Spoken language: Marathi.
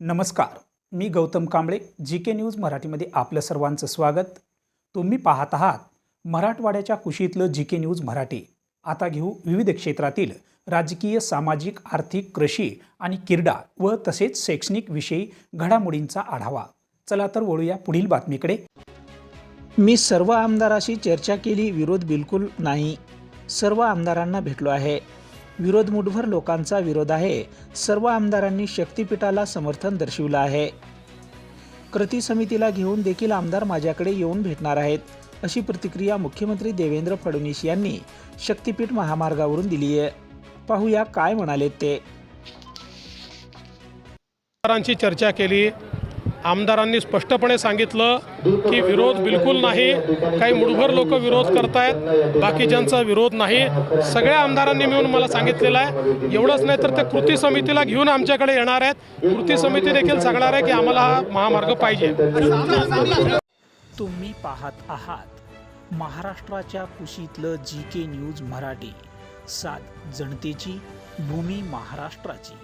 नमस्कार मी Gautam Kamble G K news मराठीमध्ये आपलं सर्वांचं स्वागत. तुम्ही पाहत आहात मराठवाड्याच्या कुशीतलं जी के न्यूज मराठी. आता घेऊ विविध क्षेत्रातील राजकीय सामाजिक आर्थिक कृषी आणि क्रीडा व तसेच शैक्षणिक विषयी घडामोडींचा आढावा. चला तर वळूया पुढील बातमीकडे. मी सर्व आमदाराशी चर्चा केली विरोध बिलकुल नाही. सर्व आमदारांना भेटलो आहे. विरोध मुठभर लोकांचा विरोध आहे. सर्व आमदारांनी शक्तिपीठाला समर्थन दर्शविलं आहे. कृती समितीला घेऊन देखील आमदार माझ्याकडे येऊन भेटणार आहेत अशी प्रतिक्रिया मुख्यमंत्री देवेंद्र फडणवीस यांनी शक्तिपीठ महामार्गावरून दिली आहे. पाहूया काय म्हणाले ते. आमदारांची चर्चा केली आमदारांनी स्पष्टपणे सांगितलं की विरोध बिलकुल नाही. काही मुठभर लोक विरोध करतायत. बाकीच्यांचा विरोध नाही. सगळ्या आमदारांनी मिळून मला सांगितलेलं आहे. एवढंच नाही तर ते कृती समितीला घेऊन आमच्याकडे येणार आहेत. कृती समिती देखील सांगणार आहे की आम्हाला हा महामार्ग पाहिजे. तुम्ही पाहत आहात महाराष्ट्राच्या कुशीतलं जी के न्यूज मराठी. सात जनतेची भूमी महाराष्ट्राची.